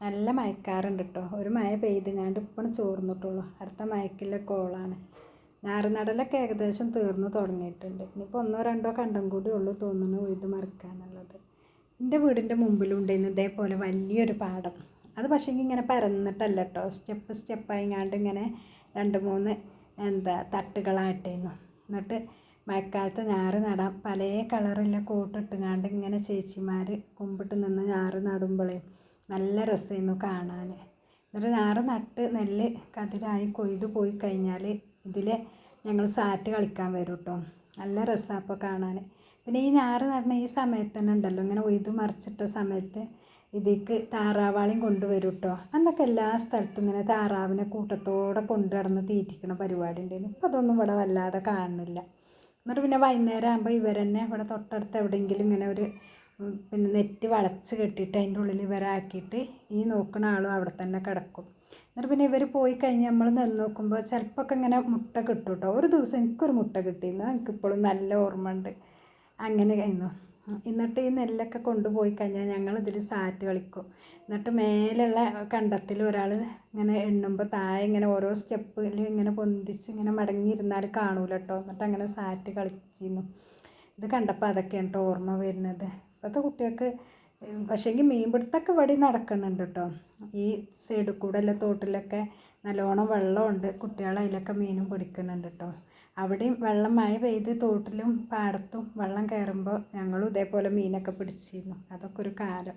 നല്ല മയക്കാറുണ്ട് കേട്ടോ ഒരു മഴ പെയ്തുങ്ങാണ്ട് ഇപ്പം ചോർന്നിട്ടുള്ളൂ. അടുത്ത മയക്കിലെ കോളാണ്. ഞാറുനടലൊക്കെ ഏകദേശം തീർന്നു തുടങ്ങിയിട്ടുണ്ട്. ഇനിയിപ്പോൾ ഒന്നോ രണ്ടോ കണ്ടം കൂടി ഉള്ളൂ തോന്നുന്നു ഉഴുത് മറിക്കാനുള്ളത്. എന്റെ വീടിന്റെ മുമ്പിലുണ്ടായിരുന്നു ഇതേപോലെ വലിയൊരു പാടം. അത് പക്ഷേ ഇങ്ങനെ പരന്നിട്ടല്ല കേട്ടോ സ്റ്റെപ്പ് സ്റ്റെപ്പായിങ്ങാണ്ട് ഇങ്ങനെ രണ്ട് മൂന്ന് എന്താ തട്ടുകളായിട്ടായിരുന്നു എന്നിട്ട് മഴക്കാലത്ത് ഞാറ് നടാം പല കളറുള്ള കോട്ടിട്ടുങ്ങാണ്ട് ഇങ്ങനെ ചേച്ചിമാർ കുമ്പിട്ട് നിന്ന് ഞാറ് നടുമ്പോഴേ നല്ല രസമായിരുന്നു കാണാൻ എന്നിട്ട് ഞാറ് നട്ട് നെല്ല് കതിരായി കൊയ്ത് പോയി കഴിഞ്ഞാൽ ഇതിൽ ഞങ്ങൾ സാറ്റ് കളിക്കാൻ വരും കേട്ടോ നല്ല രസമാണ് അപ്പോൾ കാണാൻ പിന്നെ ഈ ഞാറ് നടണ ഈ സമയത്ത് തന്നെ ഉണ്ടല്ലോ ഇങ്ങനെ ഒയ്ത് മറിച്ചിട്ട സമയത്ത് ഇതിക്ക് താറാവാളിയും കൊണ്ടുവരും കേട്ടോ അന്നൊക്കെ എല്ലാ സ്ഥലത്തും ഇങ്ങനെ താറാവിനെ കൂട്ടത്തോടെ കൊണ്ടു നടന്ന് തീറ്റിക്കണ പരിപാടി ഉണ്ടായിരുന്നു ഇപ്പം അതൊന്നും ഇവിടെ വല്ലാതെ കാണുന്നില്ല. എന്നിട്ട് പിന്നെ വൈകുന്നേരം ആകുമ്പോൾ ഇവരെന്നെ ഇവിടെ തൊട്ടടുത്ത് എവിടെയെങ്കിലും ഇങ്ങനെ ഒരു പിന്നെ നെറ്റ് വളച്ച് കെട്ടിയിട്ട് അതിന്റെ ഉള്ളിൽ ഇവരാക്കിയിട്ട് ഈ നോക്കുന്ന ആളും അവിടെ തന്നെ കിടക്കും. എന്നിട്ട് പിന്നെ ഇവർ പോയി കഴിഞ്ഞ് നമ്മൾ നിന്ന് നോക്കുമ്പോൾ ചിലപ്പോൾ ഒക്കെ ഇങ്ങനെ മുട്ട കിട്ടും കേട്ടോ ഒരു ദിവസം എനിക്കൊരു മുട്ട കിട്ടിയിരുന്നു. എനിക്കിപ്പോഴും നല്ല ഓർമ്മ ഉണ്ട് അങ്ങനെ കഴിഞ്ഞു എന്നിട്ട് ഈ നെല്ലൊക്കെ കൊണ്ടുപോയി കഴിഞ്ഞാൽ ഞങ്ങൾ ഇതിൽ സാറ്റ് കളിക്കും. എന്നിട്ട് മേലുള്ള കണ്ടത്തിൽ ഒരാൾ ഇങ്ങനെ എണ്ണുമ്പോൾ താഴെ ഇങ്ങനെ ഓരോ സ്റ്റെപ്പിൽ ഇങ്ങനെ പൊന്തിച്ച് ഇങ്ങനെ മടങ്ങിയിരുന്നാൽ കാണൂല കേട്ടോ എന്നിട്ട് അങ്ങനെ സാറ്റ് കളിച്ചിരുന്നു. ഇത് കണ്ടപ്പോൾ അതൊക്കെയാണ് കേട്ടോ ഓർമ്മ വരുന്നത്. ഇപ്പോഴത്തെ കുട്ടികൾക്ക് പക്ഷേങ്കിൽ മീൻപിടുത്തമൊക്കെ ഇവിടെ നടക്കുന്നുണ്ട് കേട്ടോ ഈ സൈഡിൽ കൂടെ അല്ല തോട്ടിലൊക്കെ നല്ലോണം വെള്ളമുണ്ട്. കുട്ടികൾ അതിലൊക്കെ മീനും പിടിക്കുന്നുണ്ട് കേട്ടോ അവിടെയും വെള്ളം മഴ പെയ്ത് തോട്ടിലും പാടത്തും വെള്ളം കയറുമ്പോൾ ഞങ്ങളും ഇതേപോലെ മീനൊക്കെ പിടിച്ചിരുന്നു. അതൊക്കെ ഒരു കാലം.